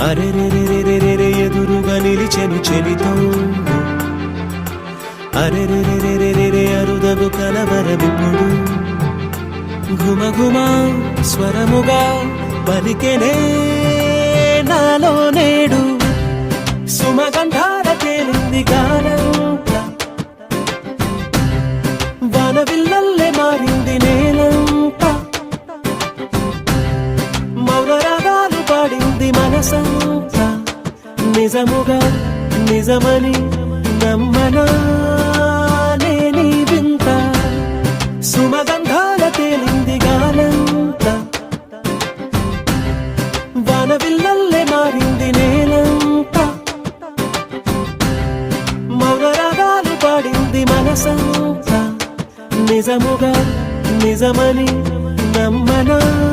అరెరెరెరెరెరె ఎదురుగా నిలిచెను చెలితో. అరెరెరెరెరెరె అరుదగు కలవరమిప్పుడు. ఘుమ ఘుమ స్వరముగా పలికెనే నాలో నేడు. సుమగంధాల తేలింది గానంతా వనవిల్లల్లే నిజముగా నిజమని నమ్మనా? నేనీ వింత సుమగంధాల తేలింది గానంతా. వానవిల్లల్లే మారింది నేనంత మౌన పాడింది మనసంత. నిజముగా నిజమని నమ్మనా?